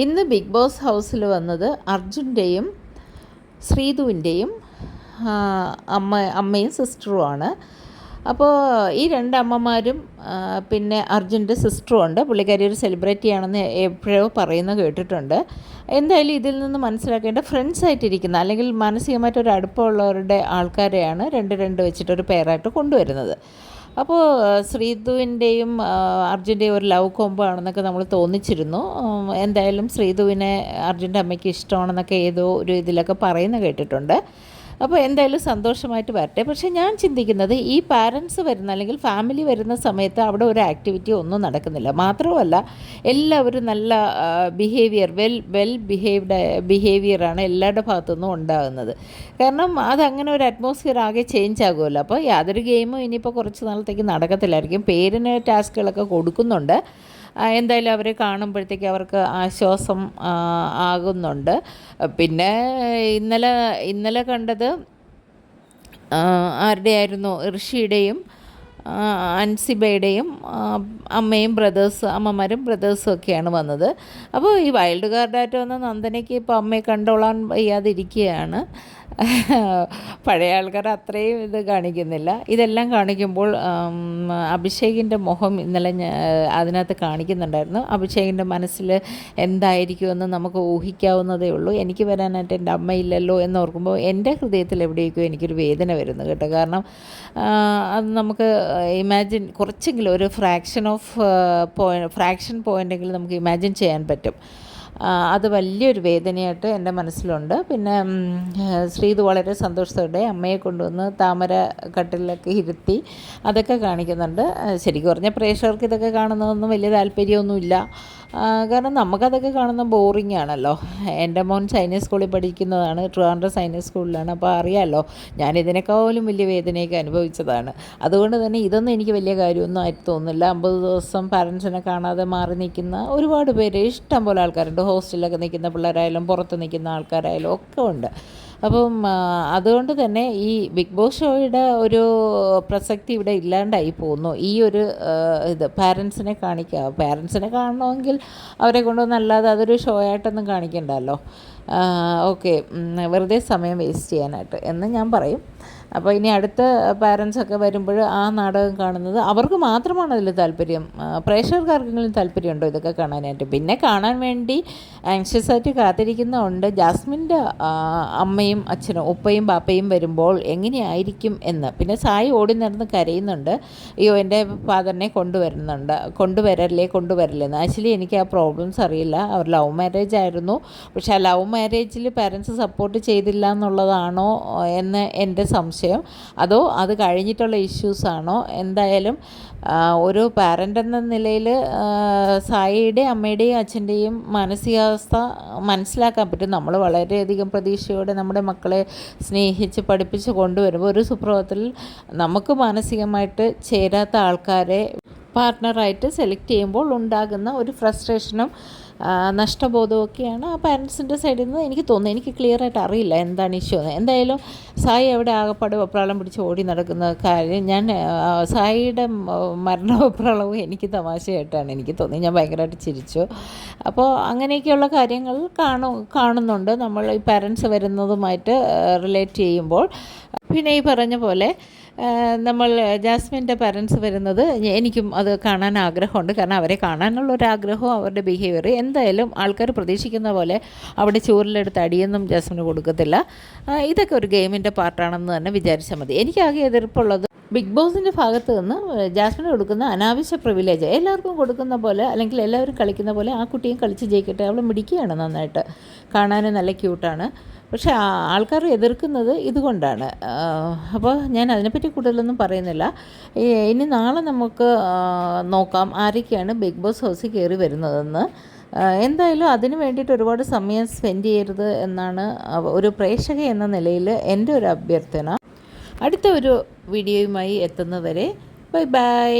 ഇന്ന് big boss ഹൗസിൽ വന്നത് അർജുന്റെയും ശ്രീതുവിന്റെയും അമ്മ അമ്മയും സിസ്റ്ററുമാണ് അപ്പോൾ ഈ രണ്ട് അമ്മമാരും പിന്നെ അർജുന്റെ സിസ്റ്ററും ഉണ്ട്. പുള്ളിക്കാരി ഒരു സെലിബ്രിറ്റി ആണെന്ന് എപ്പോഴോ പറയുന്ന കേട്ടിട്ടുണ്ട്. എന്തായാലും ഇതിൽ നിന്ന് മനസ്സിലാക്കേണ്ട ഫ്രണ്ട്സ് ആയിട്ടിരിക്കുന്ന അല്ലെങ്കിൽ മാനസികമായിട്ട് ഒരു അടുപ്പമുള്ളവരുടെ ആൾക്കാരെയാണ് രണ്ട് രണ്ട് വെച്ചിട്ട് ഒരു പെയറായിട്ട് കൊണ്ടുവരുന്നത്. അപ്പോൾ ശ്രീധുവിന്റെയും അർജുന്റെയും ഒരു ലവ് കോംബോ ആണെന്നൊക്കെ നമ്മൾ തോന്നിച്ചിരുന്നു. എന്തായാലും ശ്രീധുവിനെ അർജുന്റെ അമ്മയ്ക്ക് ഇഷ്ടമാണെന്നൊക്കെ ഏതോ ഒരു ഇതിലൊക്കെ പറയുന്ന കേട്ടിട്ടുണ്ട്. അപ്പോൾ എന്തായാലും സന്തോഷമായിട്ട് വരട്ടെ. പക്ഷേ ഞാൻ ചിന്തിക്കുന്നത് ഈ പാരൻസ് വരുന്ന അല്ലെങ്കിൽ ഫാമിലി വരുന്ന സമയത്ത് അവിടെ ഒരു ആക്ടിവിറ്റി ഒന്നും നടക്കുന്നില്ല. മാത്രമല്ല എല്ലാവരും നല്ല ബിഹേവിയർ വെൽ വെൽ ബിഹേവ്ഡ് ബിഹേവിയറാണ് എല്ലാവരുടെ ഭാഗത്തുനിന്നും ഉണ്ടാകുന്നത്. കാരണം അതങ്ങനെ ഒരു അറ്റ്മോസ്ഫിയർ ആകെ ചേഞ്ച് ആകുമല്ലോ. അപ്പോൾ യാതൊരു ഗെയിമും ഇനിയിപ്പോൾ കുറച്ച് നാളത്തേക്ക് നടക്കത്തില്ലായിരിക്കും. പേരിന് ടാസ്കുകളൊക്കെ കൊടുക്കുന്നുണ്ട്. എന്തായാലും അവരെ കാണുമ്പോഴത്തേക്ക് അവർക്ക് ആശ്വാസം ആകുന്നുണ്ട്. പിന്നെ ഇന്നലെ ഇന്നലെ കണ്ടത് ആരുടെയായിരുന്നു? ഋഷിയുടെയും അൻസിബയുടെയും അമ്മയും ബ്രദേഴ്സ് അമ്മമാരും ബ്രദേഴ്സും ഒക്കെയാണ് വന്നത്. അപ്പോൾ ഈ വൈൽഡ് കാർഡായിട്ട് വന്ന നന്ദനയ്ക്ക് ഇപ്പോൾ അമ്മയെ കണ്ടോളാൻ വയ്യാതിരിക്കുകയാണ്. പഴയ ആൾക്കാർ അത്രയും ഇത് കാണിക്കുന്നില്ല. ഇതെല്ലാം കാണിക്കുമ്പോൾ അഭിഷേകിന്റെ മുഖം ഇന്നലെ അതിനകത്ത് കാണിക്കുന്നുണ്ടായിരുന്നു. അഭിഷേകിന്റെ മനസ്സിൽ എന്തായിരിക്കുമെന്ന് നമുക്ക് ഊഹിക്കാവുന്നതേ ഉള്ളൂ. എനിക്ക് വരാനായിട്ട് എന്റെ അമ്മയില്ലല്ലോ എന്ന് ഓർക്കുമ്പോൾ എന്റെ ഹൃദയത്തിൽ എവിടെയൊക്കെയോ എനിക്കൊരു വേദന വരുന്നു കേട്ടോ. കാരണം അത് നമുക്ക് ഇമാജിൻ കുറച്ചെങ്കിലും ഒരു ഫ്രാക്ഷൻ ഓഫ് പോയിന്റ് ഫ്രാക്ഷൻ പോയിന്റെങ്കിലും നമുക്ക് ഇമാജിൻ ചെയ്യാൻ പറ്റും. അത് വലിയൊരു വേദനയായിട്ട് എന്റെ മനസ്സിലുണ്ട്. പിന്നെ ശ്രീത് വളരെ സന്തോഷത്തോടെ അമ്മയെ കൊണ്ടുവന്ന് താമര കട്ടിലൊക്കെ ഇരുത്തി അതൊക്കെ കാണിക്കുന്നുണ്ട്. ശരിക്കും പറഞ്ഞാൽ പ്രേക്ഷകർക്ക് ഇതൊക്കെ കാണുന്നതൊന്നും വലിയ താല്പര്യമൊന്നുമില്ല. കാരണം നമുക്കതൊക്കെ കാണുന്ന ബോറിംഗ് ആണല്ലോ എന്റെ മോൻ ചൈനീസ് സ്കൂളിൽ പഠിക്കുന്നതാണ് ട്രിവാൻഡ്രം ചൈനീസ് സ്കൂളിലാണ്. അപ്പോൾ അറിയാമല്ലോ ഞാൻ ഇതിനേക്കാളും വലിയ വേദനയൊക്കെ അനുഭവിച്ചതാണ്. അതുകൊണ്ട് തന്നെ ഇതൊന്നും എനിക്ക് വലിയ കാര്യമൊന്നും ആയിട്ട് തോന്നുന്നില്ല. അമ്പത് ദിവസം പാരൻസിനെ കാണാതെ മാറി നിൽക്കുന്ന ഒരുപാട് പേര് ഇഷ്ടം പോലെ ആൾക്കാരുണ്ട്. ഹോസ്റ്റലിലൊക്കെ നിൽക്കുന്ന പിള്ളേരായാലും പുറത്ത് നിൽക്കുന്ന ആൾക്കാരായാലും ഒക്കെ ഉണ്ട്. അപ്പം അതുകൊണ്ട് തന്നെ ഈ ബിഗ് ബോസ് ഷോയുടെ ഒരു പ്രസക്തി ഇവിടെ ഇല്ലാണ്ടായി പോകുന്നു. ഈ ഒരു ഇത് പാരൻസിനെ കാണിക്കുക പാരൻസിനെ കാണണമെങ്കിൽ അവരെ കൊണ്ടൊന്നല്ലാതെ അതൊരു ഷോ ആയിട്ടൊന്നും കാണിക്കണ്ടല്ലോ. ഓക്കെ വെറുതെ സമയം വേസ്റ്റ് ചെയ്യാനായിട്ട്. എന്ന് ഞാൻ പറയും. അപ്പോൾ ഇനി അടുത്ത പാരൻസൊക്കെ വരുമ്പോൾ ആ നാടകം കാണുന്നത് അവർക്ക് മാത്രമാണ് അതിൽ താല്പര്യം. പ്രേക്ഷകർക്കാർക്കെങ്കിലും താല്പര്യമുണ്ടോ ഇതൊക്കെ കാണാനായിട്ട്? പിന്നെ കാണാൻ വേണ്ടി ആങ്ഷ്യസ് ആയിട്ട് കാത്തിരിക്കുന്നുണ്ട് ജാസ്മിന്റെ അമ്മയും അച്ഛനും ഉപ്പയും ബാപ്പയും വരുമ്പോൾ എങ്ങനെയായിരിക്കും എന്ന്. പിന്നെ സായി ഓടി നടന്ന് കരയുന്നുണ്ട്. അയ്യോ എന്റെ ഫാദറിനെ കൊണ്ടുവരുന്നുണ്ട്. കൊണ്ടുവരല്ലേ കൊണ്ടുവരല്ലേ എന്ന്. ആക്ച്വലി എനിക്ക് ആ പ്രോബ്ലംസ് അറിയില്ല. അവർ ലവ് മാരേജ് ആയിരുന്നു. പക്ഷേ ആ ലവ് മാരേജിൽ പാരൻസ് സപ്പോർട്ട് ചെയ്തില്ല എന്നുള്ളതാണോ എന്ന് എന്റെ സംശയം. അതോ അത് കഴിഞ്ഞിട്ടുള്ള ഇഷ്യൂസാണോ? എന്തായാലും ഒരു പാരന്റ് എന്ന നിലയിൽ സായിയുടെ അമ്മയുടെയും അച്ഛന്റെയും മാനസികാവസ്ഥ മനസ്സിലാക്കാൻ പറ്റും. നമ്മൾ വളരെയധികം പ്രതീക്ഷയോടെ നമ്മുടെ മക്കളെ സ്നേഹിച്ച് പഠിപ്പിച്ച് കൊണ്ടുവരുമ്പോൾ ഒരു സുപ്രഭാതത്തിൽ നമുക്ക് മാനസികമായിട്ട് ചേരാത്ത ആൾക്കാരെ പാർട്ട്ണറായിട്ട് സെലക്ട് ചെയ്യുമ്പോൾ ഉണ്ടാകുന്ന ഒരു ഫ്രസ്ട്രേഷനും ഒക്കെയാണ് ആ പാരൻസിന്റെ സൈഡിൽ നിന്ന് എനിക്ക് തോന്നുന്നത്. എനിക്ക് ക്ലിയർ ആയിട്ട് അറിയില്ല എന്താണ് ഇഷ്യൂ എന്ന്. എന്തായാലും സായി അവിടെ ആകപ്പാട് വെപ്രാളം പിടിച്ച് ഓടി നടക്കുന്ന കാര്യം ഞാൻ സായിയുടെ മരണ വപ്രാളവും എനിക്ക് തമാശയായിട്ടാണ് എനിക്ക് തോന്നി. ഞാൻ ഭയങ്കരമായിട്ട് ചിരിച്ചു. അപ്പോൾ അങ്ങനെയൊക്കെയുള്ള കാര്യങ്ങൾ കാണു കാണുന്നുണ്ട്. നമ്മൾ ഈ പാരൻസ് വരുന്നതുമായിട്ട് റിലേറ്റ് ചെയ്യുമ്പോൾ. പിന്നെ ഈ പറഞ്ഞ പോലെ നമ്മൾ ജാസ്മിന്റെ പാരൻസ് വരുന്നത് എനിക്കും അത് കാണാൻ ആഗ്രഹമുണ്ട്. കാരണം അവരെ കാണാനുള്ള ഒരു ആഗ്രഹവും അവരുടെ ബിഹേവിയർ എന്തായാലും ആൾക്കാർ പ്രതീക്ഷിക്കുന്ന പോലെ അവിടെ ചൂരിലെടുത്ത് അടിയൊന്നും ജാസ്മിന് കൊടുക്കത്തില്ല. ഇതൊക്കെ ഒരു ഗെയിമിന്റെ പാർട്ടാണെന്ന് തന്നെ വിചാരിച്ചാൽ മതി. എനിക്കാകെ എതിർപ്പുള്ളത് ബിഗ് ബോസിന്റെ ഭാഗത്ത് നിന്ന് ജാസ്മിന് കൊടുക്കുന്ന അനാവശ്യ പ്രിവിലേജ് എല്ലാവർക്കും കൊടുക്കുന്ന പോലെ അല്ലെങ്കിൽ എല്ലാവരും കളിക്കുന്ന പോലെ ആ കുട്ടിയും കളിച്ച് ജയിക്കട്ടെ അവൾ മിടിക്കുകയാണ് നന്നായിട്ട്. കാണാനും നല്ല ക്യൂട്ടാണ് പക്ഷേ ആൾക്കാർ എതിർക്കുന്നത് ഇതുകൊണ്ടാണ്. അപ്പോൾ ഞാൻ അതിനെപ്പറ്റി കൂടുതലൊന്നും പറയുന്നില്ല. ഇനി നാളെ നമുക്ക് നോക്കാം ആരൊക്കെയാണ് ബിഗ് ബോസ് ഹൗസിൽ കയറി വരുന്നതെന്ന്. എന്തായാലും അതിന് വേണ്ടിയിട്ട് ഒരുപാട് സമയം സ്പെൻഡ് ചെയ്യരുത് എന്നാണ് ഒരു പ്രേക്ഷക എന്ന നിലയിൽ എന്റെ ഒരു അഭ്യർത്ഥന. അടുത്ത ഒരു വീഡിയോയുമായി എത്തുന്നവരെ ബൈ ബൈ